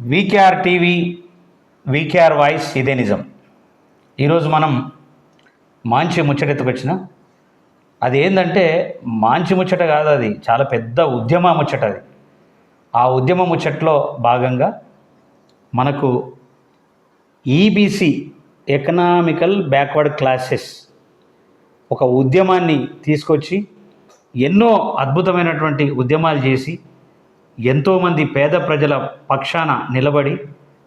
VKR TV VKR voice ఇదే నిజం. ఈరోజు మనం మాంచి ముచ్చటెత్తుకొచ్చిన అది ఏంటంటే మాంచి ముచ్చట కాదు అది చాలా పెద్ద ఉద్యమ ముచ్చట అది. ఆ ఉద్యమ ముచ్చట్లో భాగంగా మనకు ఈబీసీ ఎకనామికల్ బ్యాక్వర్డ్ క్లాసెస్ ఒక ఉద్యమాన్ని తీసుకొచ్చి ఎన్నో అద్భుతమైనటువంటి ఉద్యమాలు చేసి ఎంతోమంది పేద ప్రజల పక్షాన నిలబడి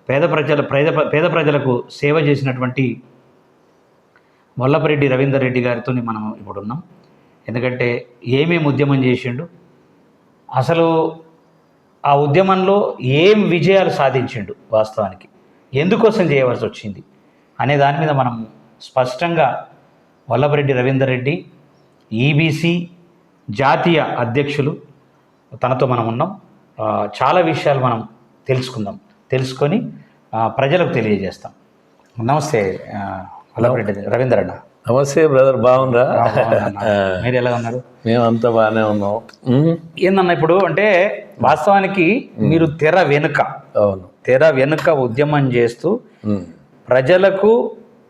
పేద ప్రజల పేద పేద ప్రజలకు సేవ చేసినటువంటి వల్లభరెడ్డి రవీందర్ రెడ్డి గారితో మనం ఇప్పుడు ఉన్నాం ఎందుకంటే ఏమేమి ఉద్యమం చేసిండు అసలు ఆ ఉద్యమంలో ఏం విజయాలు సాధించిండు వాస్తవానికి ఎందుకోసం చేయవలసి వచ్చింది అనే దాని మీద మనం స్పష్టంగా వల్లభరెడ్డి రవీందర్ రెడ్డి ఈబీసీ జాతీయ అధ్యక్షులు తనతో మనం ఉన్నాం. చాలా విషయాలు మనం తెలుసుకుందాం. తెలుసుకొని ప్రజలకు తెలియజేస్తాం. నమస్తే వల్లభరెడ్డి రవీందర్ అన్న. నమస్తే బ్రదర్ బాగుందా. మీరు ఎలా ఉన్నారు? మేమంతా బాగానే ఉన్నాం. ఏందన్న ఇప్పుడు అంటే వాస్తవానికి మీరు తెర వెనుక అవును. తెర వెనుక ఉద్యమం చేస్తూ ప్రజలకు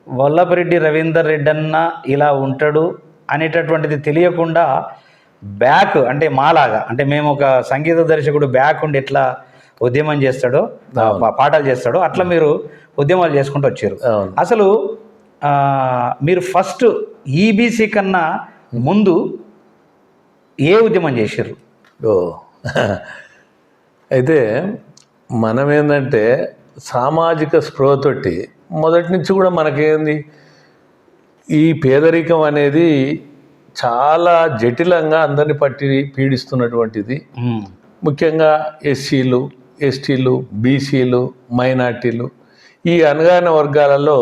వల్లభరెడ్డి రవీందర్ రెడ్డి అన్న ఇలా ఉంటాడు అనేటటువంటిది తెలియకుండా బ్యాక్ అంటే మాలాగా అంటే మేము ఒక సంగీత దర్శకుడు బ్యాక్ ఉండి ఎట్లా ఉద్యమం చేస్తాడో పాటలు చేస్తాడో అట్లా మీరు ఉద్యమాలు చేసుకుంటూ వచ్చారు. అసలు మీరు ఫస్ట్ ఈబీసీ కన్నా ముందు ఏ ఉద్యమం చేశారు? ఓ. అయితే మనం ఏంటంటే సామాజిక స్పృహతోటి మొదటి నుంచి కూడా మనకేంది? ఈ పేదరికం అనేది చాలా జటిలంగా అందరిని పట్టి పీడిస్తున్నటువంటిది. ముఖ్యంగా ఎస్సీలు ఎస్టీలు బీసీలు మైనార్టీలు. ఈ అనగాన వర్గాలలో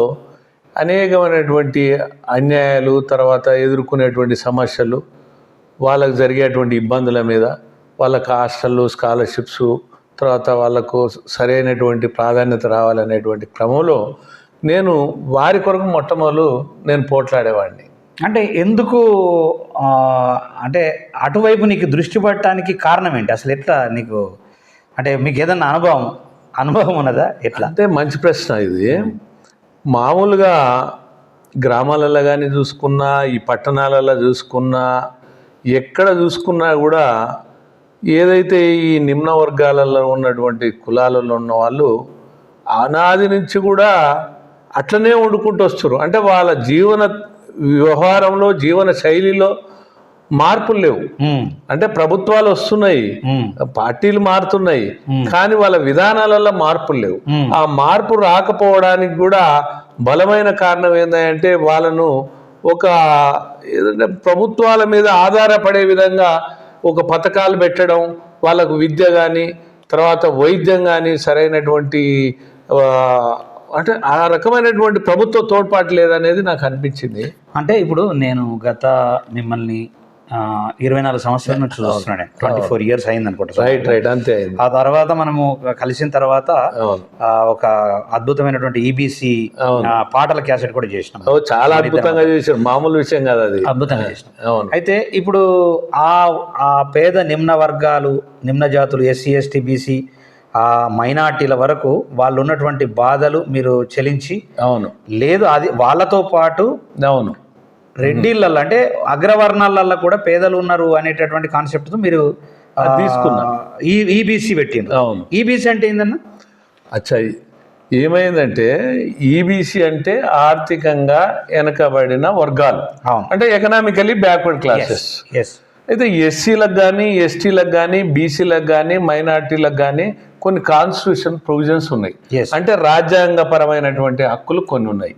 అనేకమైనటువంటి అన్యాయాలు తర్వాత ఎదుర్కొనేటువంటి సమస్యలు వాళ్ళకు జరిగేటువంటి ఇబ్బందుల మీద వాళ్ళకు హాస్టళ్ళు స్కాలర్షిప్స్ తర్వాత వాళ్ళకు సరైనటువంటి ప్రాధాన్యత రావాలనేటువంటి క్రమంలో నేను వారి కొరకు మొట్టమొదలు నేను పోట్లాడేవాడిని. అంటే ఎందుకు అంటే అటువైపు నీకు దృష్టి పడటానికి కారణం ఏంటి? అసలు ఎట్లా నీకు అంటే మీకు ఏదన్నా అనుభవం అనుభవం ఉన్నదా? ఎట్లా? అంటే మంచి ప్రశ్న ఇది. మామూలుగా గ్రామాలలో కానీ చూసుకున్నా ఈ పట్టణాలలో చూసుకున్నా ఎక్కడ చూసుకున్నా కూడా ఏదైతే ఈ నిమ్న వర్గాలలో ఉన్నటువంటి కులాలలో ఉన్న వాళ్ళు అనాది నుంచి కూడా అట్లనే వండుకుంటూ వస్తారు అంటే వాళ్ళ జీవన వ్యవహారంలో జీవన శైలిలో మార్పులు లేవు. అంటే ప్రభుత్వాలు వస్తున్నాయి. పార్టీలు మారుతున్నాయి. కానీ వాళ్ళ విధానాలలో మార్పులు లేవు. ఆ మార్పు రాకపోవడానికి కూడా బలమైన కారణం ఏంటంటే వాళ్ళను ఒక ఏదంటే ప్రభుత్వాల మీద ఆధారపడే విధంగా ఒక పథకాలు పెట్టడం వాళ్ళకు విద్య కానీ తర్వాత వైద్యం కానీ సరైనటువంటి అంటే ఆ రకమైనటువంటి ప్రభుత్వ తోడ్పాటు లేదనేది నాకు అనిపించింది. అంటే ఇప్పుడు నేను గత మిమ్మల్ని ఇరవై నాలుగు సంవత్సరాల నుంచి చూస్తున్నాను ట్వంటీ ఫోర్ ఇయర్స్ అయింది అనుకుంటా రైట్ రైట్. అంతే ఆ తర్వాత మనము కలిసిన తర్వాత ఒక అద్భుతమైనటువంటి ఈబీసీ పాటల క్యాసెట్ కూడా చేసినాం. చాలా అద్భుతంగా చేశారు. మామూలు విషయం కాదు అది. అద్భుతంగా చేసినాం. అయితే ఇప్పుడు ఆ ఆ పేద నిమ్న వర్గాలు నిమ్న జాతులు ఎస్సీ ఎస్టీ బీసీ ఆ మైనార్టీల వరకు వాళ్ళు ఉన్నటువంటి బాధలు మీరు చెలించి అవును. లేదు అది వాళ్ళతో పాటు అవును. రెడ్డిళ్ళల్లో అంటే అగ్రవర్ణాలల్లో కూడా పేదలు ఉన్నారు అనేటటువంటి కాన్సెప్ట్తో మీరు అది తీసుకున్నా. ఈ ఈబీసీ పెట్టిండ్రు. అవును. ఈబీసీ అంటే ఏందన్న? అచ్చా ఏమైందంటే ఈబీసీ అంటే ఆర్థికంగా వెనకబడిన వర్గాలు. అవును. అంటే ఎకనామికలీ బ్యాక్వర్డ్ క్లాసెస్. అయితే ఎస్సీలకు కానీ ఎస్టీలకు కానీ బీసీలకు కానీ మైనార్టీలకు కానీ కొన్ని కాన్స్టిట్యూషన్ ప్రొవిజన్స్ ఉన్నాయి. అంటే రాజ్యాంగపరమైనటువంటి హక్కులు కొన్ని ఉన్నాయి.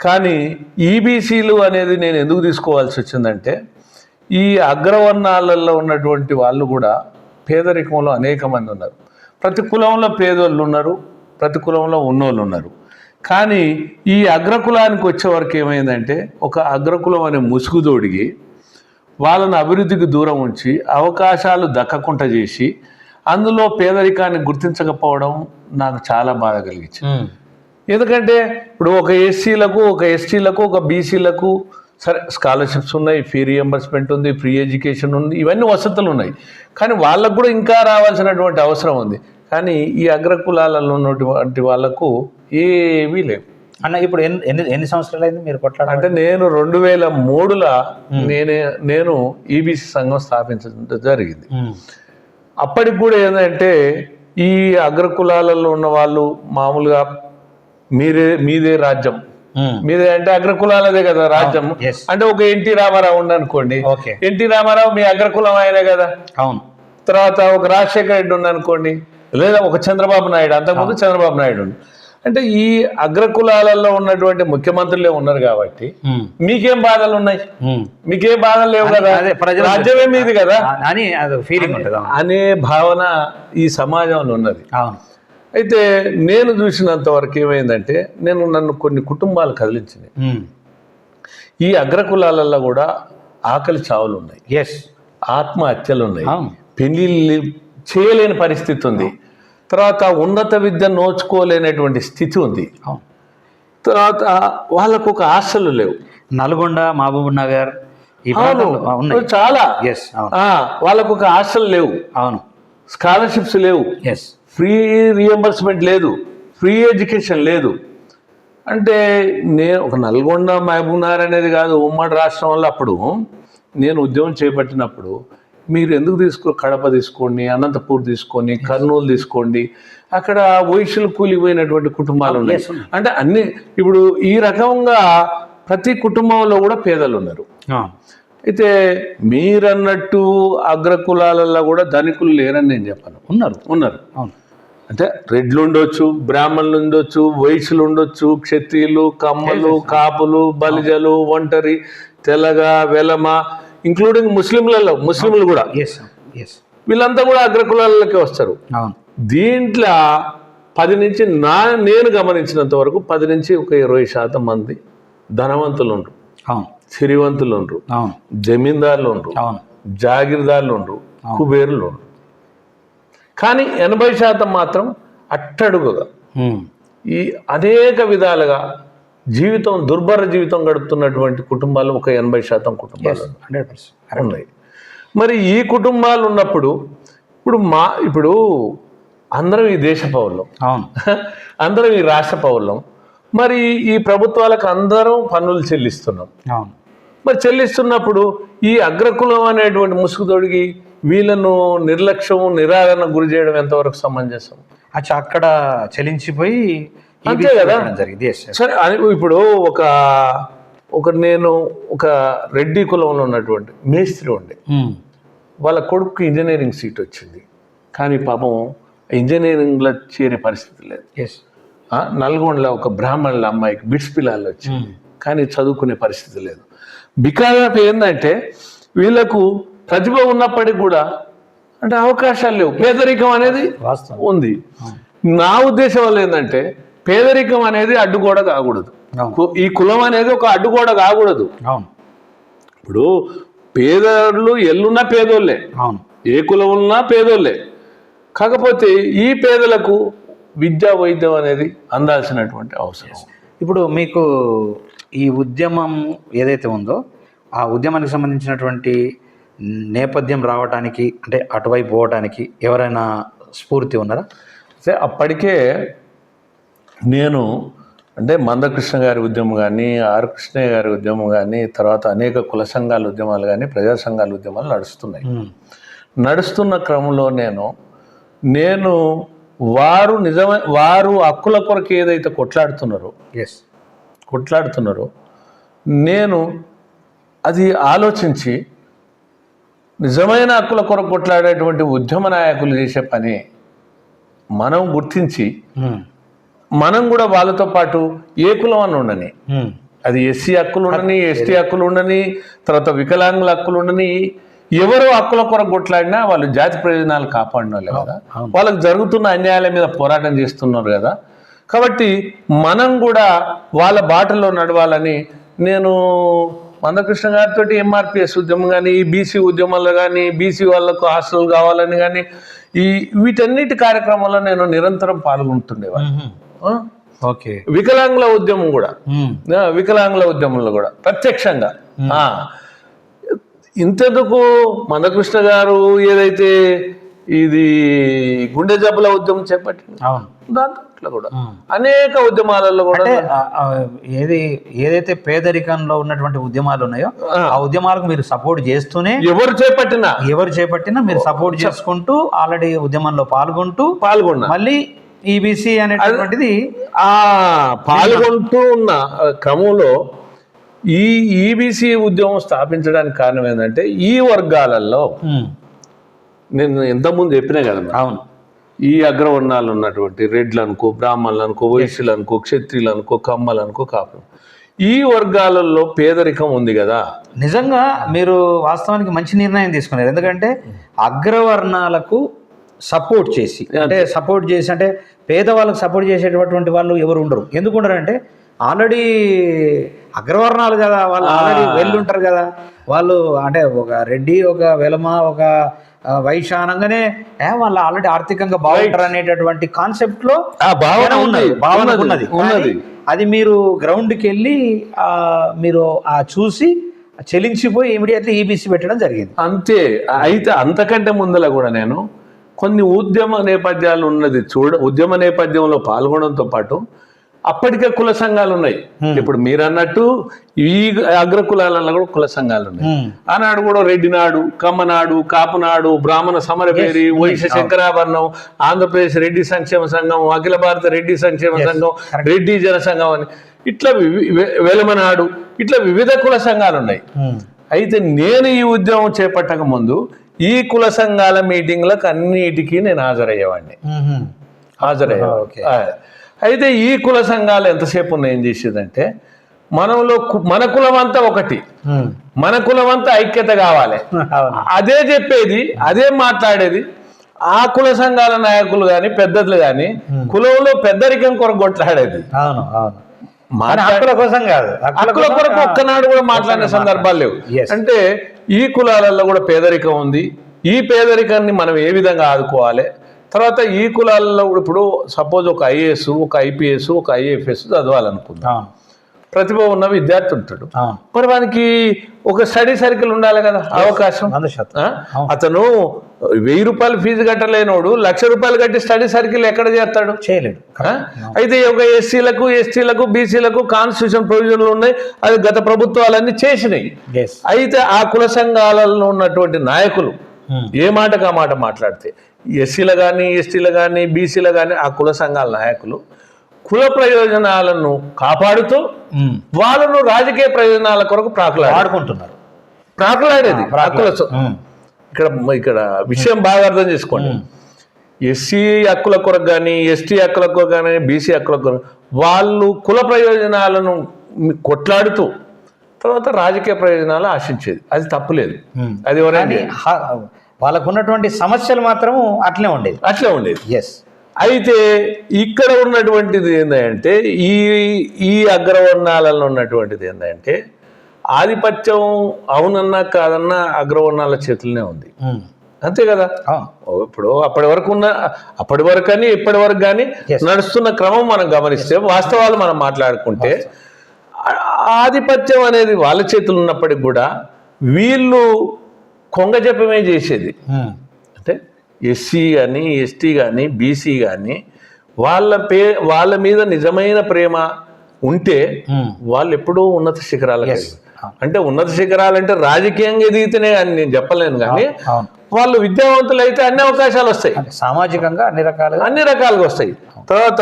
కానీ ఈబీసీలు అనేది నేను ఎందుకు తీసుకోవాల్సి వచ్చిందంటే ఈ అగ్రవర్ణాలలో ఉన్నటువంటి వాళ్ళు కూడా పేదరికంలో అనేక మంది ఉన్నారు. ప్రతి కులంలో పేదోళ్ళు ఉన్నారు ప్రతి కులంలో ఉన్నోళ్ళు ఉన్నారు. కానీ ఈ అగ్రకులానికి వచ్చే వరకు ఏమైందంటే ఒక అగ్రకులం అనే ముసుగుదోడిగి వాళ్ళని అభివృద్ధికి దూరం ఉంచి అవకాశాలు దక్కకుండా చేసి అందులో పేదరికాన్ని గుర్తించకపోవడం నాకు చాలా బాధ కలిగించింది. ఎందుకంటే ఇప్పుడు ఒక ఎస్సీలకు ఒక ఎస్టీలకు ఒక బీసీలకు సరే స్కాలర్షిప్స్ ఉన్నాయి ఫీ రియంబర్స్మెంట్ ఉంది ఫ్రీ ఎడ్యుకేషన్ ఉంది ఇవన్నీ వసతులు ఉన్నాయి. కానీ వాళ్ళకు కూడా ఇంకా రావాల్సినటువంటి అవసరం ఉంది. కానీ ఈ అగ్రకులాలలో ఉన్నటువంటి వాళ్ళకు ఏమీ లేవు. అన్న ఇప్పుడు ఎన్ని ఎన్ని ఎన్ని సంవత్సరాలు అయింది మీరు కొట్లాడ అంటే నేను రెండు వేల మూడులో నేనే నేను ఈబీసీ సంఘం స్థాపించడం జరిగింది. అప్పటికి కూడా ఏంటంటే ఈ అగ్రకులాలలో ఉన్న వాళ్ళు మామూలుగా మీరే మీదే రాజ్యం. మీదే అంటే అగ్రకులాలదే కదా రాజ్యం. అంటే ఒక ఎన్టీ రామారావు ఉండనుకోండి ఎన్టీ రామారావు మీ అగ్రకులం ఆయనే కదా. అవును. తర్వాత ఒక రాజశేఖర రెడ్డి ఉందనుకోండి. లేదా ఒక చంద్రబాబు నాయుడు. అంతకుముందు చంద్రబాబు నాయుడు. అంటే ఈ అగ్రకులాలలో ఉన్నటువంటి ముఖ్యమంత్రులే ఉన్నారు కాబట్టి మీకేం బాధలు ఉన్నాయి? మీకేం బాధలు లేవు కదా? రాజ్యమే మీది కదా? అని అది ఫీలింగ్ ఉంటుంది అనే భావన ఈ సమాజంలో ఉన్నది. అయితే నేను చూసినంత వరకు ఏమైందంటే నేను నన్ను కొన్ని కుటుంబాలు కదిలించినాయి. ఈ అగ్రకులాలలో కూడా ఆకలి చావులు ఉన్నాయి. ఎస్ ఆత్మహత్యలు ఉన్నాయి. పెళ్ళిళ్ళు చేయలేని పరిస్థితి ఉంది. తర్వాత ఉన్నత విద్య నోచుకోలేనటువంటి స్థితి ఉంది. అవును. తర్వాత వాళ్ళకు ఒక ఆశలు లేవు. నల్గొండ మహబూబ్ నగర్ అవును. చాలా. ఎస్ అవును. ఆ, వాళ్ళకు ఒక ఆశలు లేవు. అవును. స్కాలర్షిప్స్ లేవు. ఎస్ ఫ్రీ రియంబర్స్మెంట్ లేదు. ఫ్రీ ఎడ్యుకేషన్ లేదు. అంటే నేను ఒక నల్గొండ మహబూబ్నగర్ అనేది కాదు ఉమ్మడి రాష్ట్రంలో అప్పుడు నేను ఉద్యమం చేపట్టినప్పుడు మీరు ఎందుకు తీసుకో కడప తీసుకోండి అనంతపూర్ తీసుకోండి కర్నూలు తీసుకోండి అక్కడ వయసులు కూలిపోయినటువంటి కుటుంబాలు ఉన్నాయి. అంటే అన్ని ఇప్పుడు ఈ రకంగా ప్రతి కుటుంబంలో కూడా పేదలు ఉన్నారు అయితే మీరన్నట్టు అగ్రకులాలలో కూడా ధనికులు లేరని నేను చెప్పను. ఉన్నారు. ఉన్నారు. అంటే రెడ్లు ఉండొచ్చు బ్రాహ్మణులు ఉండొచ్చు వైశ్యులు ఉండొచ్చు క్షత్రియులు కమ్మలు కాపులు బలిజలు ఒంటరి తెలగ వెలమ ఇంక్లూడింగ్ ముస్లింలలో ముస్లింలు కూడా. వీళ్ళంతా కూడా అగ్రకులాలకి వస్తారు. దీంట్లో పది నుంచి నా నేను గమనించినంత వరకు పది నుంచి ఒక ఇరవై శాతం మంది ధనవంతులు ఉండరు. సిరివంతులు ఉండరు. జమీందారులు ఉండరు. జాగీర్దారులు ఉండరు. కుబేరులు ఉండరు. కానీ ఎనభై శాతం మాత్రం అట్టడుగుగా. ఈ అనేక విధాలుగా జీవితం దుర్భర జీవితం గడుపుతున్నటువంటి కుటుంబాలు ఒక ఎనభై శాతం కుటుంబాలు. హండ్రెడ్ పర్సెంట్ ఉన్నాయి. మరి ఈ కుటుంబాలు ఉన్నప్పుడు ఇప్పుడు మా ఇప్పుడు అందరం ఈ దేశ పౌరులం. అవును. అందరం ఈ రాష్ట్ర పౌరులం. మరి ఈ ప్రభుత్వాలకు అందరం పన్నులు చెల్లిస్తున్నాం. అవును. మరి చెల్లిస్తున్నప్పుడు ఈ అగ్రకులం అనేటువంటి ముసుగుతోడికి వీళ్ళను నిర్లక్ష్యం నిరాదరణ గురి చేయడం ఎంతవరకు సమంజసం? అచ్చా అక్కడ చలించిపోయి ఈ అంతే కదా. జరిగింది. ఎస్ సరే అని ఇప్పుడు ఒక ఒక నేను ఒక రెడ్డి కులంలో ఉన్నటువంటి మేస్త్రి ఉండే. వాళ్ళ కొడుకు ఇంజనీరింగ్ సీట్ వచ్చింది. కానీ పాపం ఇంజనీరింగ్లో చేరే పరిస్థితి లేదు. నల్గొండలో ఒక బ్రాహ్మణుల అమ్మాయికి బిట్స్ పిల్లలు వచ్చింది. కానీ చదువుకునే పరిస్థితి లేదు. బికాజ్ ఆఫ్ ఏంటంటే వీళ్ళకు ప్రతిభ ఉన్నప్పటికీ కూడా అంటే అవకాశాలు లేవు. పేదరికం అనేది వాస్తవం. ఉంది. నా ఉద్దేశం వల్ల ఏంటంటే పేదరికం అనేది అడ్డుగోడ కాకూడదు. ఈ కులం అనేది ఒక అడ్డుగోడ కాకూడదు. అవును. ఇప్పుడు పేదలు ఎల్లున్నా పేదోళ్ళే. అవును. ఏ కులం ఉన్నా పేదోళ్ళే. కాకపోతే ఈ పేదలకు విద్యా వైద్యం అనేది అందాల్సినటువంటి అవసరం. ఇప్పుడు మీకు ఈ ఉద్యమం ఏదైతే ఉందో ఆ ఉద్యమానికి సంబంధించినటువంటి నేపథ్యం రావడానికి అంటే అటువైపు పోవడానికి ఎవరైనా స్ఫూర్తి ఉన్నారా? అప్పటికే నేను అంటే మందకృష్ణ గారి ఉద్యమం కానీ ఆర్ కృష్ణయ్య గారి ఉద్యమం కానీ తర్వాత అనేక కుల సంఘాల ఉద్యమాలు కానీ ప్రజా సంఘాల ఉద్యమాలు నడుస్తున్నాయి. నడుస్తున్న క్రమంలో నేను నేను వారు నిజమే వారు హక్కుల కొరకు ఏదైతే కొట్లాడుతున్నారో ఎస్ కొట్లాడుతున్నారో నేను అది ఆలోచించి నిజమైన హక్కుల కొరకు కొట్లాడేటువంటి ఉద్యమ నాయకులు చేసే పని మనం గుర్తించి మనం కూడా వాళ్ళతో పాటు ఏ కులం అని ఉండని. అది ఎస్సీ హక్కులు ఉండని ఎస్టీ హక్కులు ఉండని తర్వాత వికలాంగుల హక్కులు ఉండని ఎవరు హక్కుల కొరకు కొట్లాడినా వాళ్ళు జాతి ప్రయోజనాలు కాపాడిన కదా. వాళ్ళకి జరుగుతున్న అన్యాయాల మీద పోరాటం చేస్తున్నారు కదా. కాబట్టి మనం కూడా వాళ్ళ బాటలో నడవాలని నేను మందకృష్ణ గారితో ఎంఆర్పిఎస్ ఉద్యమం కానీ ఈ బీసీ ఉద్యమాలు కానీ బీసీ వాళ్ళకు హాస్టల్ కావాలని కానీ ఈ వీటన్నిటి కార్యక్రమాల్లో నేను నిరంతరం పాల్గొంటుండేవాడిని. వికలాంగుల ఉద్యమం కూడా. వికలాంగుల ఉద్యమంలో కూడా. ప్రత్యక్షంగా. ఇంతెందుకు మందకృష్ణ గారు ఏదైతే ఇది గుండె జబ్బుల ఉద్యమం చేపట్టింది అవును. దాంట్లో కూడా. అనేక ఉద్యమాలలో కూడా ఏది ఏదైతే పేదరికంలో ఉన్నటువంటి ఉద్యమాలు ఉన్నాయో ఆ. ఆ ఉద్యమాలకు మీరు సపోర్ట్ చేస్తూనే ఎవరు చేపట్టినా. ఎవరు చేపట్టినా మీరు సపోర్ట్ చేసుకుంటూ ఆల్రెడీ ఉద్యమంలో పాల్గొంటూ పాల్గొన్నా. మళ్ళీ ఈబీసీ అనేటటువంటిది ఆ పాల్గొంటూ ఉన్న క్రమంలో ఈ ఈబీసీ ఉద్యమం స్థాపించడానికి కారణం ఏంటంటే ఈ వర్గాలలో నేను ఇంతకుముందు చెప్పినా కదా అవును. ఈ అగ్రవర్ణాలు ఉన్నటువంటి రెడ్లు అనుకో బ్రాహ్మణులు అనుకో వైశ్యులు అనుకో క్షత్రియులు అనుకో కమ్మలు అనుకో కాపులు ఈ వర్గాలలో పేదరికం ఉంది కదా. నిజంగా మీరు వాస్తవానికి మంచి నిర్ణయం తీసుకున్నారు. ఎందుకంటే అగ్రవర్ణాలకు సపోర్ట్ చేసి అంటే సపోర్ట్ చేసి అంటే పేదవాళ్ళకు సపోర్ట్ చేసేటటువంటి వాళ్ళు ఎవరు ఉండరు. ఎందుకు ఉండరు అంటే ఆల్రెడీ అగ్రవర్ణాలు కదా వాళ్ళు ఆల్రెడీ వెళ్ళి ఉంటారు కదా. వాళ్ళు అంటే ఒక రెడ్డి ఒక వెలమ ఒక వైశ్య అనగానే ఏ, వాళ్ళు ఆల్రెడీ ఆర్థికంగా బాగుంటారు అనేటటువంటి కాన్సెప్ట్లో భావన ఉన్నారు, భావన ఉన్నది, ఉన్నది. ఉన్నది. అది మీరు గ్రౌండ్కి వెళ్ళి ఆ, మీరు ఆ చూసి చెలించిపోయి ఇమీడియట్లీ ఈబీసీ పెట్టడం జరిగింది. అంతే. అయితే అంతకంటే ముందల కూడా నేను కొన్ని ఉద్యమ నేపథ్యాలు ఉన్నది. చూడ ఉద్యమ నేపథ్యంలో పాల్గొనడంతో పాటు అప్పటికే కుల సంఘాలు ఉన్నాయి. ఇప్పుడు మీరు అన్నట్టు ఈ అగ్ర కులాలలో కూడా కుల సంఘాలు ఉన్నాయి. ఆనాడు కూడా రెడ్డినాడు కమ్మనాడు కాపునాడు బ్రాహ్మణ సమరపేరి వైశ్య శంకరాభరణం ఆంధ్రప్రదేశ్ రెడ్డి సంక్షేమ సంఘం అఖిల భారత రెడ్డి సంక్షేమ సంఘం రెడ్డి జన సంఘం అని. ఇట్లా వెలమనాడు ఇట్లా వివిధ కుల సంఘాలు ఉన్నాయి. అయితే నేను ఈ ఉద్యమం చేపట్టక ముందు ఈ కుల సంఘాల మీటింగ్లకు అన్నిటికీ నేను హాజరయ్యేవాడిని. ఆ. అయితే ఈ కుల సంఘాలు ఎంతసేపు ఉన్నాయి ఏం చేసేదంటే మనలో మన కులం అంతా ఒకటి. మన కులం అంతా ఐక్యత కావాలి. అదే చెప్పేది అదే మాట్లాడేది ఆ కుల సంఘాల నాయకులు కానీ పెద్దలు కానీ కులంలో పెద్దరికం కొరకు కొట్లాడేది. అవును హక్కుల కోసం కాదు. హక్కుల కొరకు ఒక్కనాడు కూడా మాట్లాడిన సందర్భాలు లేవు. అంటే ఈ కులాలలో కూడా పేదరికం ఉంది. ఈ పేదరికాన్ని మనం ఏ విధంగా ఆదుకోవాలి? తర్వాత ఈ కులాలలో కూడా ఇప్పుడు సపోజ్ ఒక ఐఏఎస్ ఒక ఐపీఎస్ ఒక ఐఎఫ్ఎస్ చదవాలనుకుందాం. ప్రతిభ ఉన్న విద్యార్థి ఉంటాడు. మరి వానికి ఒక స్టడీ సర్కిల్ ఉండాలి కదా అవకాశం? అతను వెయ్యి రూపాయలు ఫీజు కట్టలేనోడు లక్ష రూపాయలు కట్టి స్టడీ సర్కిల్ ఎక్కడ చేస్తాడు? చేయలేడు? అయితే ఒక ఎస్సీలకు ఎస్టీలకు బీసీలకు కాన్స్టిట్యూషన్ ప్రొవిజన్లు ఉన్నాయి. అది గత ప్రభుత్వాలన్నీ చేసినాయి. అయితే ఆ కుల సంఘాలలో ఉన్నటువంటి నాయకులు ఏ మాటకు ఆ మాట మాట్లాడితే? ఎస్సీలు కానీ ఎస్టీలు కానీ బీసీలు కానీ ఆ కుల సంఘాల నాయకులు కుల ప్రయోజనాలను కాపాడుతూ వాళ్ళను రాజకీయ ప్రయోజనాల కొరకు ప్రాకులాడు వాడుకుంటున్నారు ప్రాకులాడేది. ఆ కుల స- ఉమ్. ఇక్కడ ఇక్కడ విషయం బాగా అర్థం చేసుకోండి. ఎస్సీ హక్కుల కొరకు కానీ ఎస్టీ హక్కుల కొరకు కానీ బీసీ హక్కుల కొరకు వాళ్ళు కుల ప్రయోజనాలను కొట్లాడుతూ తర్వాత రాజకీయ ప్రయోజనాలు ఆశించేది. అది తప్పులేదు. అది ఎవరైనా వాళ్ళకు ఉన్నటువంటి సమస్యలు మాత్రం అట్లే ఉండేది అట్లే ఉండేది ఎస్ అయితే ఇక్కడ ఉన్నటువంటిది ఏంటంటే ఈ ఈ అగ్రవర్ణాలలో ఉన్నటువంటిది ఏంటంటే ఆధిపత్యం అవునన్నా కాదన్నా అగ్రవర్ణాల చేతుల్లోనే ఉంది. అంతే కదా? ఇప్పుడు అప్పటి వరకు ఉన్న అప్పటి వరకు కానీ ఇప్పటి వరకు కానీ. నడుస్తున్న క్రమం మనం గమనిస్తే వాస్తవాలు మనం మాట్లాడుకుంటే ఆధిపత్యం అనేది వాళ్ళ చేతులు ఉన్నప్పటికి కూడా వీళ్ళు కొంగ జపమే చేసేది ఎస్సీ కానీ ఎస్టీ కానీ బీసీ కానీ వాళ్ళ పే వాళ్ళ మీద నిజమైన ప్రేమ ఉంటే. వాళ్ళు ఎప్పుడూ ఉన్నత శిఖరాలకు. ఎదిగారు. అంటే ఉన్నత శిఖరాలు అంటే రాజకీయంగా ఎదిగితేనే అని నేను చెప్పలేను కానీ వాళ్ళు విద్యావంతులు అయితే అన్ని అవకాశాలు వస్తాయి. సామాజికంగా అన్ని రకాలుగా అన్ని రకాలుగా వస్తాయి. తర్వాత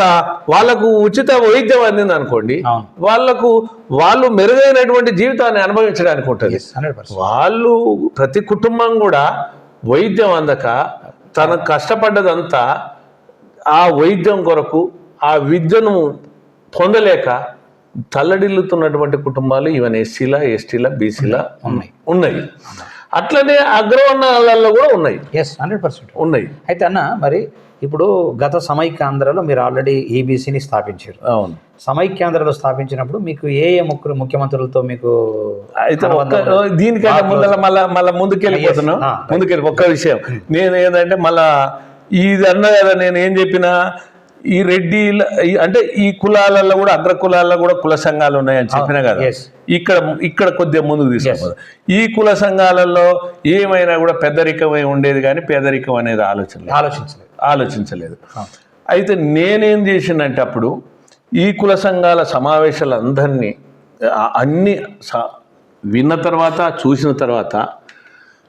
వాళ్ళకు ఉచిత వైద్యం అందింది అనుకోండి వాళ్ళకు వాళ్ళు మెరుగైనటువంటి జీవితాన్ని అనుభవించడానికి ఉంటుంది. వాళ్ళు ప్రతి కుటుంబం కూడా వైద్యం అందక తను కష్టపడ్డదంతా ఆ వైద్యం కొరకు ఆ విద్యను పొందలేక తల్లడిల్లుతున్నటువంటి కుటుంబాలు ఈవెన్ ఎస్సీల ఎస్టీల బీసీల ఉన్నాయి. ఉన్నాయి. అట్లనే అగ్రవర్ణాలలో కూడా ఉన్నాయి. ఎస్ హండ్రెడ్ పర్సెంట్ ఉన్నాయి. అయితే అన్న మరి ఇప్పుడు గత సమైక్యాంధ్రలో మీరు ఆల్రెడీ ఈబీసీని స్థాపించారు. అవును. సమైక్యాంధ్రలో స్థాపించినప్పుడు మీకు ఏ ఏ ముఖ్యులు ముఖ్యమంత్రులతో మీకు అయితే దీనికంటే ముందర మళ్ళా మళ్ళా ముందుకెళ్ళిపోతున్నాం ముందుకెళ్ళి ఒక్క విషయం. నేను ఏంటంటే మళ్ళా ఇది అన్న కదా నేను ఏం చెప్పినా ఈ రెడ్డి అంటే ఈ కులాలలో కూడా అగ్ర కులాల్లో కూడా కుల సంఘాలు ఉన్నాయని చెప్పిన కదా. ఇక్కడ ఇక్కడ కొద్దిగా ముందుకు తీసుకుపోదు. ఈ కుల సంఘాలలో ఏమైనా కూడా పెద్దరికమై ఉండేది కానీ పేదరికం అనేది ఆలోచన లేదు. ఆలోచించలేదు. ఆలోచించలేదు అయితే నేనేం చేసిందంటే అప్పుడు ఈ కుల సంఘాల సమావేశాలందరినీ అన్ని విన్న తర్వాత చూసిన తర్వాత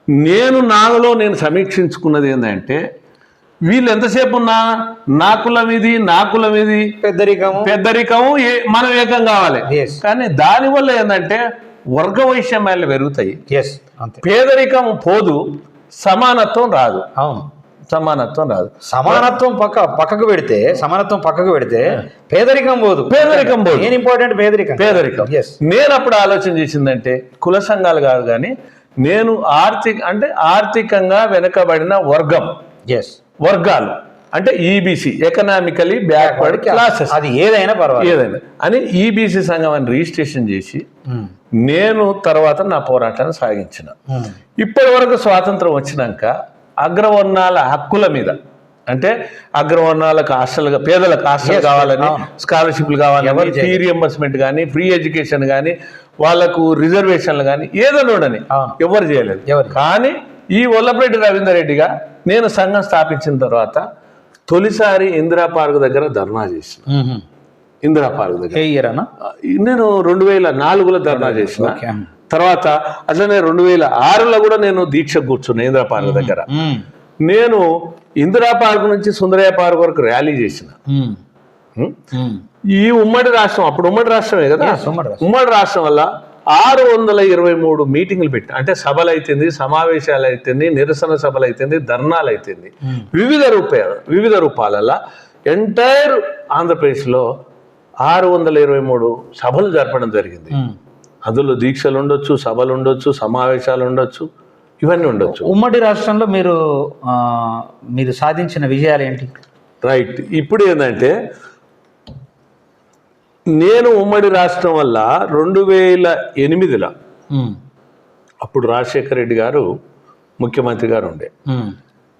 నేను నాలో నేను సమీక్షించుకున్నది ఏంటంటే వీళ్ళు ఎంతసేపు ఉన్నా? నా కులం ఇది నా కులం ఇది. పెద్దరికము. ఏ- మనం ఏకం కావాలి. Yes. కానీ దానివల్ల ఏంటంటే వర్గ వైషమ్యాలు పెరుగుతాయి. పేదరికం పోదు సమానత్వం రాదు. అవును. సమానత్వం రాదు. సమానత్వం పక్క పక్కకు పెడితే సమానత్వం పక్కకు పెడితే పేదరికం పోదు. పేదరికం పోదు. మెయిన్ ఇంపార్టెంట్ పేదరికం. పేదరికం. నేను అప్పుడు ఆలోచన చేసిందంటే కుల సంఘాలు కాదు కానీ నేను ఆర్థిక అంటే ఆర్థికంగా వెనుకబడిన వర్గం. ఎస్ వర్గాలు అంటే ఈబీసీ ఎకనామికలీ బ్యాక్వర్డ్ క్లాసెస్ అది ఏదైనా పర్వాలేదు ఏదైనా అని ఈబీసీ సంఘం అని రిజిస్ట్రేషన్ చేసి ఉమ్. నేను తర్వాత నా పోరాటాన్ని సాగించిన ఉమ్. ఇప్పటి వరకు స్వాతంత్రం వచ్చినాక అగ్రవర్ణాల హక్కుల మీద అంటే అగ్రవర్ణాలకు హాస్టల్గా పేదలకు హాస్టల్ కావాలని. స్కాలర్షిప్లు కావాలని ఎవరు ఫీ రియంబర్స్మెంట్ కానీ ఫ్రీ ఎడ్యుకేషన్ కానీ వాళ్ళకు రిజర్వేషన్లు కానీ ఏదైనా ఉండని. ఎవరు చేయలేదు? కానీ ఈ ఒల్లపరెడ్డి రవీందర్ రెడ్డిగా నేను సంఘం స్థాపించిన తర్వాత తొలిసారి ఇందిరా పార్క్ దగ్గర ధర్నా చేసిన. ఇందిరా పార్క్ దగ్గర. నేను రెండు వేల నాలుగులో ధర్నా చేసిన తర్వాత అట్లనే రెండు వేల ఆరులో కూడా నేను దీక్ష కూర్చున్నా ఇందిరా పార్క్ దగ్గర. నేను ఇందిరా పార్క్ నుంచి సుందరయ్య పార్క్ వరకు ర్యాలీ చేసిన. ఈ ఉమ్మడి రాష్ట్రం అప్పుడు ఉమ్మడి రాష్ట్రమే కదా. ఉమ్మడి రాష్ట్రం వల్ల ఆరు వందల ఇరవై మూడు మీటింగ్లు పెట్టి అంటే సభలు అయితేంది సమావేశాలు అయితేంది నిరసన సభలు అయితేంది ధర్నాలు అయితేంది Hmm. వివిధ రూపాల వివిధ రూపాలలో ఎంటైర్ ఆంధ్రప్రదేశ్లో ఆరు వందల ఇరవై మూడు సభలు జరపడం జరిగింది. ఉమ్. అందులో దీక్షలు ఉండొచ్చు సభలు ఉండొచ్చు సమావేశాలు ఉండొచ్చు ఇవన్నీ ఉండొచ్చు. ఉమ్మడి రాష్ట్రంలో మీరు మీరు సాధించిన విజయాలు ఏంటి? రైట్. ఇప్పుడు ఏంటంటే నేను ఉమ్మడి రాష్ట్రం వల్ల రెండు వేల ఎనిమిదిలో. అప్పుడు రాజశేఖర రెడ్డి గారు ముఖ్యమంత్రి గారు ఉండే.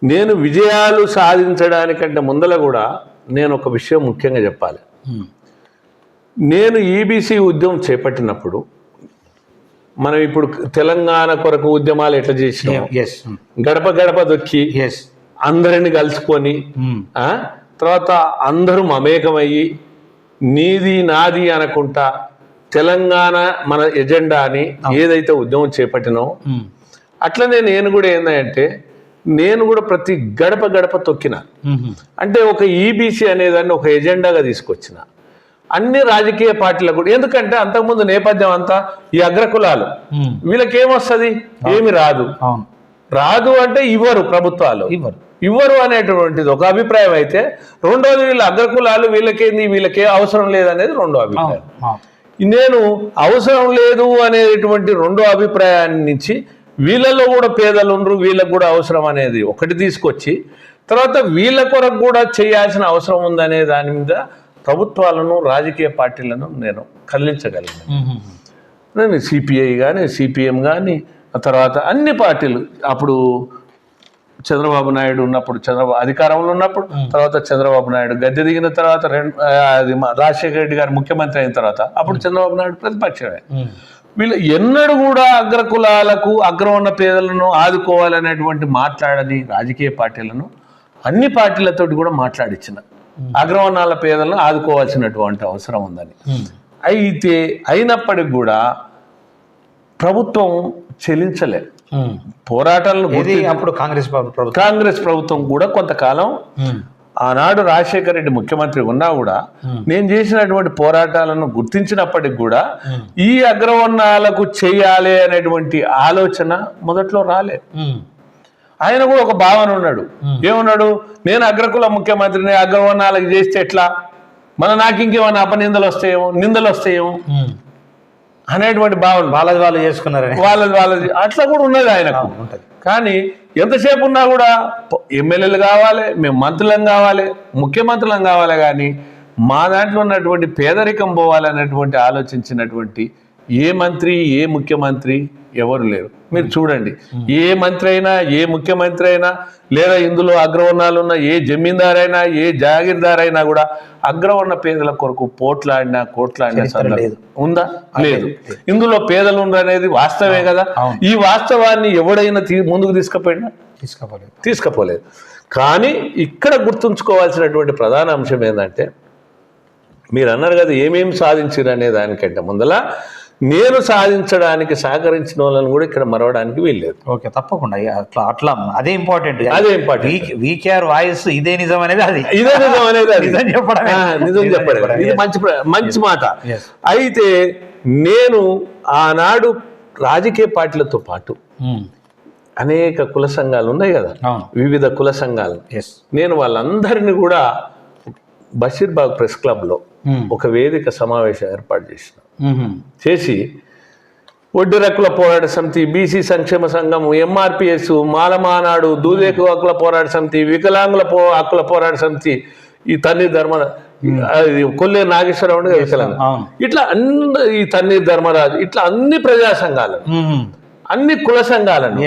నేను విజయాలు సాధించడానికంటే ముందల కూడా నేను ఒక విషయం ముఖ్యంగా చెప్పాలి. నేను ఈబీసీ ఉద్యమం చేపట్టినప్పుడు మనం ఇప్పుడు తెలంగాణ కొరకు ఉద్యమాలు ఎట్లా చేసినాం ఎస్ గడప గడప దొక్కి అందరిని కలుసుకొని. ఆ? తర్వాత అందరూ మమేకమయ్యి నీది నాది అనకుంటా తెలంగాణ మన ఎజెండా అని ఏదైతే ఉద్యమం చేపట్టినో. అట్లనే నేను కూడా ఏంటంటే నేను కూడా ప్రతి గడప గడప తొక్కిన. అంటే ఒక ఈబీసీ అనేదాన్ని ఒక ఎజెండాగా తీసుకొచ్చిన. అన్ని రాజకీయ పార్టీలకు కూడా ఎందుకంటే అంతకుముందు నేపథ్యం అంతా ఈ అగ్రకులాలు. ఉమ్. వీళ్ళకి ఏమొస్తుంది ఏమి రాదు. రాదు అంటే ఇవ్వరు ప్రభుత్వాలు. ఇవ్వరు. ఇవ్వరు అనేటువంటిది ఒక అభిప్రాయం అయితే రెండోది వీళ్ళ అగ్రకులాలు వీళ్ళకేంది వీళ్ళకే అవసరం లేదనేది రెండో అభిప్రాయం. నేను అవసరం లేదు అనేటువంటి రెండో అభిప్రాయాన్ని నుంచి వీళ్ళలో కూడా పేదలు ఉండరు వీళ్ళకు కూడా అవసరం అనేది ఒకటి తీసుకొచ్చి తర్వాత వీళ్ళ కొరకు కూడా చేయాల్సిన అవసరం ఉందనే దాని మీద ప్రభుత్వాలను రాజకీయ పార్టీలను నేను. నేను సిపిఐ కానీ సిపిఎం కానీ తర్వాత అన్ని పార్టీలు అప్పుడు చంద్రబాబు నాయుడు ఉన్నప్పుడు చంద్రబాబు అధికారంలో ఉన్నప్పుడు తర్వాత చంద్రబాబు నాయుడు గద్దె దిగిన తర్వాత రెండు అది రాజశేఖర రెడ్డి గారు ముఖ్యమంత్రి అయిన తర్వాత అప్పుడు చంద్రబాబు నాయుడు ప్రతిపక్షమే. వీళ్ళు ఎన్నడూ కూడా అగ్రకులాలకు అగ్రవర్ణ పేదలను ఆదుకోవాలనేటువంటి మాట్లాడని రాజకీయ పార్టీలను అన్ని పార్టీలతోటి కూడా మాట్లాడించిన అగ్రవర్ణాల పేదలను ఆదుకోవాల్సినటువంటి అవసరం ఉందని. అయితే అయినప్పటికి కూడా ప్రభుత్వం చెల్లించలే ఉమ్. పోరాటాలను అప్పుడు కాంగ్రెస్ ప్రభు- ప్రభుత్వం కాంగ్రెస్ ప్రభుత్వం కూడా కొంతకాలం. ఆనాడు రాజశేఖర రెడ్డి ముఖ్యమంత్రి ఉన్నా కూడా నేను చేసినటువంటి పోరాటాలను గుర్తించినప్పటికి కూడా. ఈ అగ్రవర్ణాలకు చేయాలి అనేటువంటి ఆలోచన మొదట్లో రాలే. ఆయన కూడా ఒక భావన ఉన్నాడు ఏమన్నాడు నేను అగ్రకుల ముఖ్యమంత్రిని అగ్రవర్ణాలకు చేస్తే ఎట్లా మన నాకు ఇంకేమైనా అపనిందలు వస్తాయేమో నిందలు వస్తాయేమో. అనేటువంటి భావన వాళ్ళది వాళ్ళు చేసుకున్నారని. వాళ్ళది వాళ్ళది అట్లా కూడా ఉన్నది ఆయనకు. ఉంటది. కానీ ఎంతసేపు ఉన్నా కూడా ఎమ్మెల్యేలు కావాలి మేము మంత్రులం కావాలి ముఖ్యమంత్రులం కావాలి కానీ మా దాంట్లో ఉన్నటువంటి పేదరికం పోవాలనేటువంటి ఆలోచించినటువంటి ఏ మంత్రి ఏ ముఖ్యమంత్రి ఎవరు లేరు. మీరు చూడండి. ఏ మంత్రి అయినా ఏ ముఖ్యమంత్రి అయినా లేదా ఇందులో అగ్రవర్ణాలు ఉన్న ఏ జమీందార్ అయినా ఏ జాగీర్దార్ అయినా కూడా అగ్రవర్ణ పేదల కొరకు పోట్లాడినా కోట్లాడినా సందర్భం లేదు. ఉందా? లేదు. ఇందులో పేదలు ఉండనేది వాస్తవే కదా. ఈ వాస్తవాన్ని ఎవడైనా తీ- ముందుకు తీసుకుపోయినా తీసుకోలేదు తీసుకుపోలేదు. కానీ ఇక్కడ గుర్తుంచుకోవాల్సినటువంటి ప్రధాన అంశం ఏంటంటే మీరు అన్నారు కదా ఏమేమి సాధించారు అనే దానికంటే ముందల నేను సాధించడానికి సహకరించిన వాళ్ళని కూడా ఇక్కడ మరవడానికి వీల్లేదు. ఓకే తప్పకుండా. అట్లా అట్లా అదే ఇంపార్టెంట్ అదే important. వీకేఆర్ వాయిస్ ఇదే నిజం అనేది అది. ఇదే నిజం అనేది అది. నిజం చెప్పడమే. ఆ, నిజం చెప్పడం. ఇది మంచి మంచి మాట. అయితే నేను ఆనాడు రాజకీయ పార్టీలతో పాటు ఉమ్, అనేక కుల సంఘాలు ఉన్నాయి కదా. వివిధ కుల సంఘాలు. నేను వాళ్ళందరినీ కూడా బషీర్బాగ్ ప్రెస్ క్లబ్లో ఒక వేదిక సమావేశం ఏర్పాటు చేసిన. చేసి ఒడ్డు రెక్కుల పోరాట సమితి బీసీ సంక్షేమ సంఘం ఎంఆర్పిఎస్ మాలమానాడు దూదేకు హక్కుల పోరాట సమితి వికలాంగుల పో హక్కుల పోరాట సమితి ఈ తన్నీర్ ధర్మ కొల్లే నాగేశ్వరరావు వికలాంగ ఇట్లా అన్ని ఈ తన్నీర్ ధర్మరాజు ఇట్లా అన్ని ప్రజా సంఘాలను అన్ని కుల సంఘాలను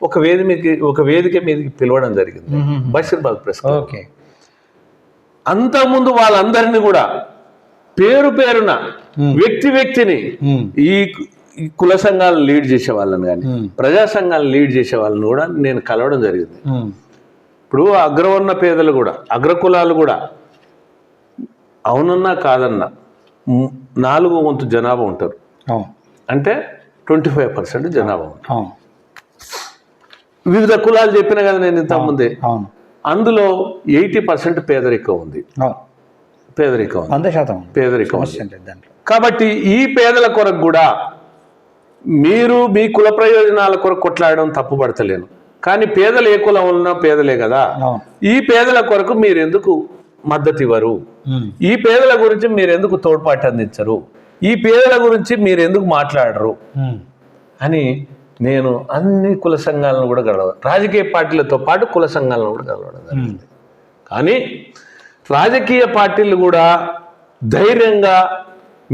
ఒక వేదిక ఒక వేదిక మీదకి పిలవడం జరిగింది. బషీర్బాగ్ ప్రెస్. ఓకే. అంతకుముందు వాళ్ళందరినీ కూడా పేరు పేరున వ్యక్తి వ్యక్తిని ఈ కుల సంఘాలను లీడ్ చేసే వాళ్ళని కానీ ప్రజా సంఘాలను లీడ్ చేసే వాళ్ళని కూడా నేను కలవడం జరిగింది. ఇప్పుడు అగ్రవర్ణ పేదలు కూడా అగ్రకులాలు కూడా అవునన్నా కాదన్నా నాలుగో వంతు జనాభా ఉంటారు. అంటే ట్వంటీ ఫైవ్ పర్సెంట్ జనాభా వివిధ కులాలు చెప్పిన కదా నేను ఇంతకుముందే. అవును. అందులో ఎయిటీ పర్సెంట్ పేదరికం ఉంది. పేదరికం వంద శాతం. పేదరికం కాబట్టి ఈ పేదల కొరకు కూడా మీరు మీ కుల ప్రయోజనాల కొరకు కొట్లాడడం తప్పు పడతలేను కానీ పేదలు ఏ కులం ఉన్నా పేదలే కదా. ఈ పేదల కొరకు మీరు ఎందుకు మద్దతు ఇవ్వరు? ఈ పేదల గురించి మీరు ఎందుకు తోడ్పాటు అందించరు? ఈ పేదల గురించి మీరు ఎందుకు మాట్లాడరు? అని నేను అన్ని కుల సంఘాలను కూడా గడవ రాజకీయ పార్టీలతో పాటు కుల సంఘాలను కూడా గడవడం జరిగింది. కానీ రాజకీయ పార్టీలు కూడా ధైర్యంగా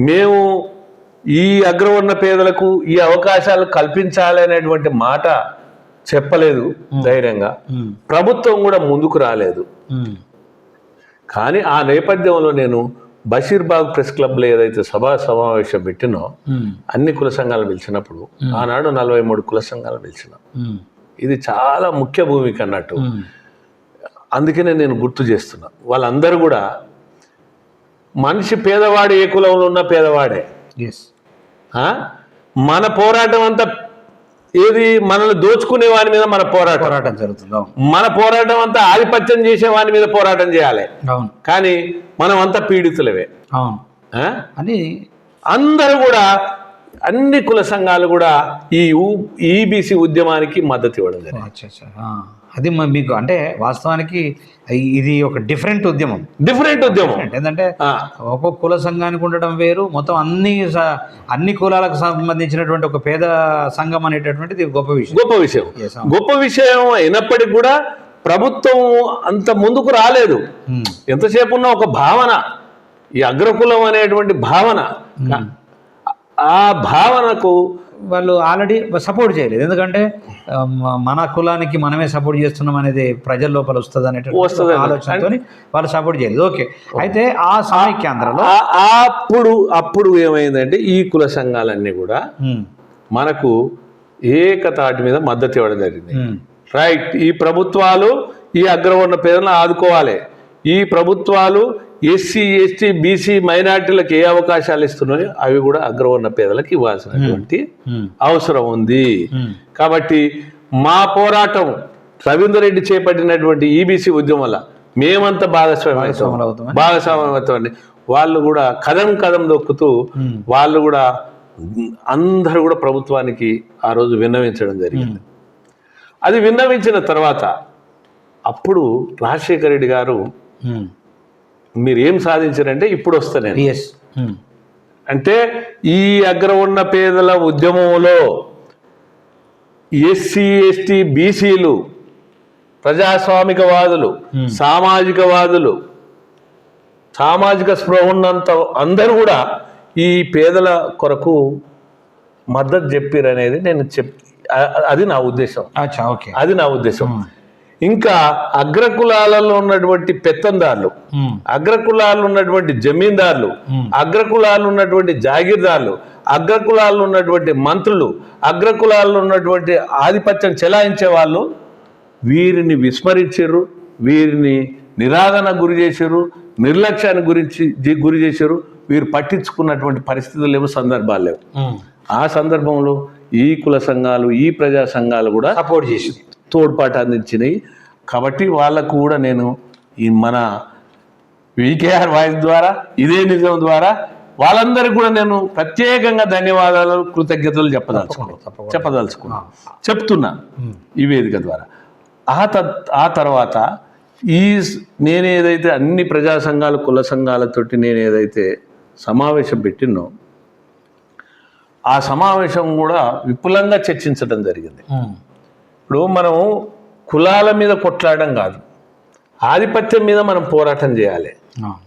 మేము ఈ అగ్రవర్ణ పేదలకు ఈ అవకాశాలు కల్పించాలి అనేటువంటి మాట చెప్పలేదు ధైర్యంగా. ప్రభుత్వం కూడా ముందుకు రాలేదు. కానీ ఆ నేపథ్యంలో నేను బషీర్బాగ్ ప్రెస్ క్లబ్లో ఏదైతే సభా సమావేశం పెట్టినో అన్ని కుల సంఘాలు పిలిచినప్పుడు ఆనాడు నలభై మూడు కుల సంఘాలు పిలిచిన. ఇది చాలా ముఖ్య భూమిక అన్నట్టు. అందుకనే నేను గుర్తు చేస్తున్నా. వాళ్ళందరూ కూడా మనిషి పేదవాడు ఏ కులంలో ఉన్నా పేదవాడే? మన పోరాటం అంతా ఏది మనల్ని దోచుకునే వాని మీద మన పోరాటం. పోరాటం జరుగుతుంది మన పోరాటం అంతా ఆధిపత్యం చేసే వాని మీద పోరాటం చేయాలి. అవును. కానీ మనం అంతా పీడితులవే అవును? అని అందరూ కూడా అన్ని కుల సంఘాలు కూడా ఈ ఈబీసీ ఉద్యమానికి మద్దతు ఇవ్వడం జరిగింది. అది మీకు అంటే వాస్తవానికి ఇది ఒక డిఫరెంట్ ఉద్యమం. డిఫరెంట్ ఉద్యమం. ఏంటంటే ఒక్కొక్క కుల సంఘానికి ఉండడం వేరు మొత్తం అన్ని అన్ని కులాలకు సంబంధించినటువంటి ఒక పేద సంఘం అనేటటువంటిది గొప్ప విషయం. గొప్ప విషయం. గొప్ప విషయం అయినప్పటికీ కూడా ప్రభుత్వం అంత ముందుకు రాలేదు. ఉమ్, ఎంతసేపు ఉన్న ఒక భావన ఈ అగ్రకులం అనేటువంటి భావన. ఆ భావనకు వాళ్ళు ఆల్రెడీ సపోర్ట్ చేయలేదు. ఎందుకంటే మన కులానికి మనమే సపోర్ట్ చేస్తున్నాం అనేది ప్రజల లోపల వస్తుంది అనేటువంటి ఆలోచనతో వాళ్ళు సపోర్ట్ చేయలేదు. ఓకే. అయితే ఆ ఆ- ఆ అప్పుడు అప్పుడు ఏమైందంటే ఈ కుల సంఘాలన్నీ కూడా మనకు ఏకతాటి మీద మద్దతు ఇవ్వడం జరిగింది. రైట్. ఈ ప్రభుత్వాలు ఈ అగ్రవర్ణ పేదలను ఆదుకోవాలి. ఈ ప్రభుత్వాలు ఎస్సీ ఎస్టీ బీసీ మైనార్టీలకు ఏ అవకాశాలు ఇస్తున్నాయో అవి కూడా అగ్రవర్ణ పేదలకు ఇవ్వాల్సినటువంటి అవసరం ఉంది. కాబట్టి మా పోరాటం రవీందర్ రెడ్డి చేపట్టినటువంటి ఈబీసీ ఉద్యమం వల్ల మేమంతా భాగస్వామ్యం. భాగస్వామ్యం అవుతామండి. వాళ్ళు కూడా కదం కదం దొక్కుతూ వాళ్ళు కూడా అందరూ కూడా ప్రభుత్వానికి ఆ రోజు విన్నవించడం జరిగింది. అది విన్నవించిన తర్వాత అప్పుడు రాజశేఖర రెడ్డి గారు మీరు ఏం సాధించారంటే ఇప్పుడు వస్తా నేను ఉమ్, అంటే ఈ అగ్రవర్ణ పేదల ఉద్యమంలో ఎస్సీ ఎస్టీ బీసీలు ప్రజాస్వామికవాదులు Hmm. సామాజికవాదులు సామాజిక స్పృహ ఉన్నంత అందరూ కూడా ఈ పేదల కొరకు మద్దతు చెప్పారు అనేది నేను చెప్ అది నా ఉద్దేశం. అచ్చా ఓకే. అది నా ఉద్దేశం. ఇంకా అగ్రకులాలలో ఉన్నటువంటి పెత్తందారులు అగ్రకులాలు ఉన్నటువంటి జమీందారులు అగ్రకులాలు ఉన్నటువంటి జాగీర్దారులు అగ్రకులాలు ఉన్నటువంటి మంత్రులు అగ్రకులాలు ఉన్నటువంటి ఆధిపత్యం చెలాయించే వాళ్ళు వీరిని విస్మరించారు వీరిని నిరాదన గురి చేశారు నిర్లక్ష్యానికి గురించి గురి చేశారు వీరు పట్టించుకున్నటువంటి పరిస్థితులు లేవు సందర్భాలు లేవు. ఆ సందర్భంలో ఈ కుల సంఘాలు ఈ ప్రజా సంఘాలు కూడా సపోర్ట్ చేసింది తోడ్పాటు అందించినాయి. కాబట్టి వాళ్ళకు కూడా నేను ఈ మన వికేఆర్ వాయిస్ ద్వారా ఇదే నిజం ద్వారా వాళ్ళందరికీ కూడా నేను ప్రత్యేకంగా ధన్యవాదాలు కృతజ్ఞతలు చెప్పదలుచుకున్నాను. చెప్పదలుచుకున్నాను చెప్తున్నా ఈ వేదిక ద్వారా. ఆ త ఆ తర్వాత ఈ స్- నేనేదైతే అన్ని ప్రజా సంఘాలు కుల సంఘాలతోటి నేను ఏదైతే సమావేశం పెట్టినో ఆ సమావేశం కూడా విపులంగా చర్చించడం జరిగింది. ఇప్పుడు మనం కులాల మీద కొట్లాడడం కాదు. ఆధిపత్యం మీద మనం పోరాటం చేయాలి.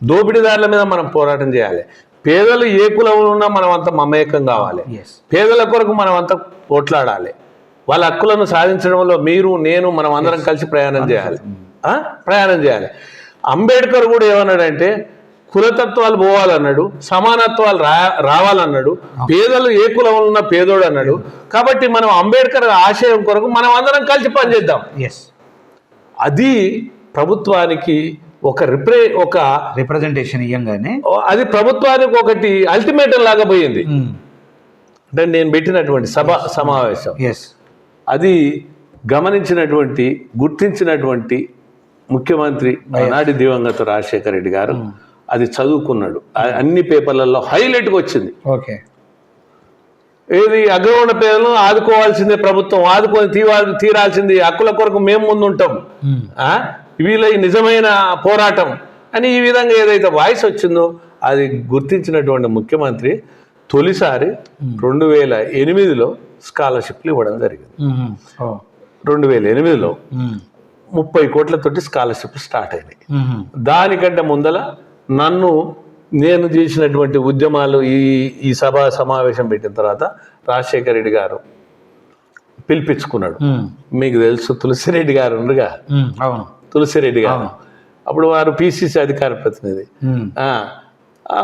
దోపిడీదారుల మీద మనం పోరాటం చేయాలి. పేదలు ఏ కులంలో ఉన్నా మనం అంత మమేకం కావాలి. పేదల కొరకు మనం అంతా పోట్లాడాలి. వాళ్ళ హక్కులను సాధించడంలో మీరు నేను మనం అందరం కలిసి ప్రయాణం చేయాలి? ప్రయాణం చేయాలి. అంబేద్కర్ కూడా ఏమన్నాడంటే కులతత్వాలు పోవాలన్నాడు సమానత్వాలు రా రావాలన్నాడు పేదలు ఏ కులంలో ఉన్న పేదోడు అన్నాడు కాబట్టి మనం అంబేద్కర్ ఆశయం కొరకు మనం అందరం కలిసి పనిచేద్దాం. ఎస్ అది ప్రభుత్వానికి ఒక రిప్రే ఒక రిప్రజెంటేషన్ ఇయ్యంగానే. అది ప్రభుత్వానికి ఒకటి అల్టిమేటం లాగా పోయింది. అంటే నేను పెట్టినటువంటి సభ సమావేశం. ఎస్ అది గమనించినటువంటి గుర్తించినటువంటి ముఖ్యమంత్రి ఆనాటి దివంగత రాజశేఖర రెడ్డి గారు అది చదువుకున్నాడు. అన్ని పేపర్లలో హైలైట్గా వచ్చింది. ఓకే. ఏది అగ్రవర్ణ పేదలను ఆదుకోవాల్సిందే ప్రభుత్వం ఆదుకొని తీవా తీరాల్సింది హక్కుల కొరకు మేము ముందుంటాం. ఆ? వీళ్ళ నిజమైన పోరాటం. అని ఈ విధంగా ఏదైతే వాయిస్ వచ్చిందో అది గుర్తించినటువంటి ముఖ్యమంత్రి తొలిసారి రెండు వేల ఎనిమిదిలో స్కాలర్షిప్లు ఇవ్వడం జరిగింది. రెండు వేల ఎనిమిదిలో ముప్పై కోట్లతోటి స్కాలర్షిప్ స్టార్ట్ అయినాయి. దానికంటే ముందల నన్ను నేను చేసినటువంటి ఉద్యమాలు ఈ ఈ సభ సమావేశం పెట్టిన తర్వాత రాజశేఖర రెడ్డి గారు పిలిపించుకున్నాడు. మీకు తెలుసు తులసిరెడ్డి గారు ఉండగా అవును. తులసిరెడ్డి గారు. అప్పుడు వారు పిసిసి అధికార ప్రతినిధి.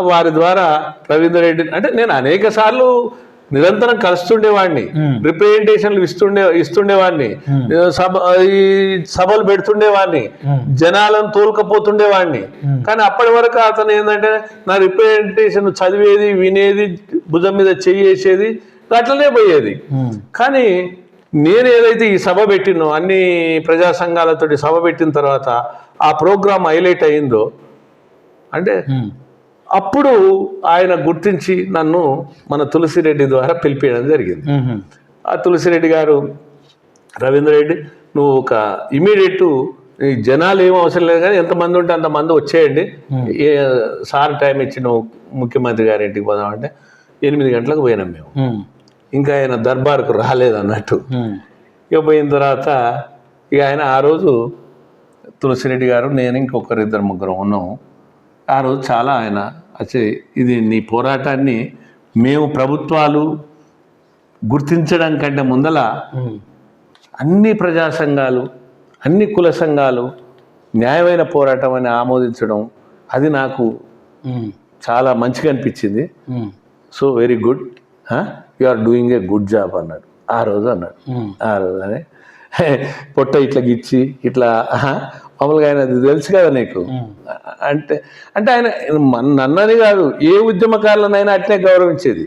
వారి ద్వారా రవీందర్ రెడ్డి అంటే నేను అనేక సార్లు నిరంతరం కలుస్తుండేవాడిని. రిప్రజెంటేషన్లు ఇస్తుండే ఇస్తుండేవాడిని. సభ ఈ సభలు పెడుతుండేవాడిని. జనాలను తోలుకపోతుండేవాడిని. కానీ అప్పటి వరకు అతను ఏంటంటే నా రిప్రజెంటేషన్ చదివేది వినేది భుజం మీద చెయ్యేసేది అట్లనే పోయేది. కానీ నేను ఏదైతే ఈ సభ పెట్టినో అన్ని ప్రజా సంఘాలతోటి సభ పెట్టిన తర్వాత ఆ ప్రోగ్రామ్ హైలైట్ అయిందో అంటే అప్పుడు ఆయన గుర్తించి నన్ను మన తులసిరెడ్డి ద్వారా పిలిపించడం జరిగింది. ఆ తులసిరెడ్డి గారు రవీంద్ర రెడ్డి నువ్వు ఒక ఇమీడియట్ ఈ జనాలు ఏం అవసరం లేదు కానీ ఎంతమంది ఉంటే అంతమంది వచ్చేయండి. ఏ సార్ టైం ఇచ్చి నువ్వు ముఖ్యమంత్రి గారి ఇంటికి పోదామంటే ఎనిమిది గంటలకు పోయినాం మేము. ఇంకా ఆయన దర్బార్కు రాలేదు అన్నట్టు. ఇక పోయిన తర్వాత ఇక ఆయన ఆ రోజు తులసిరెడ్డి గారు నేను ఇంకొకరు ఇద్దరు ముగ్గురు ఉన్నాము ఆ రోజు చాలా ఆయన వచ్చి ఇది నీ పోరాటాన్ని మేము ప్రభుత్వాలు గుర్తించడం కంటే ముందల అన్ని ప్రజా సంఘాలు అన్ని కుల సంఘాలు న్యాయమైన పోరాటం అని ఆమోదించడం అది నాకు చాలా మంచిగా అనిపించింది. So very good. You are doing a good job అన్నాడు. ఆ రోజు అన్నాడు. ఆ రోజు అని. పొట్ట ఇట్లా గిచ్చి ఇట్లా మామూలుగా ఆయన అది తెలుసు కదా నీకు? అంటే అంటే ఆయన మన- నన్నని కాదు ఏ ఉద్యమకారులనైనా అట్లే గౌరవించేది.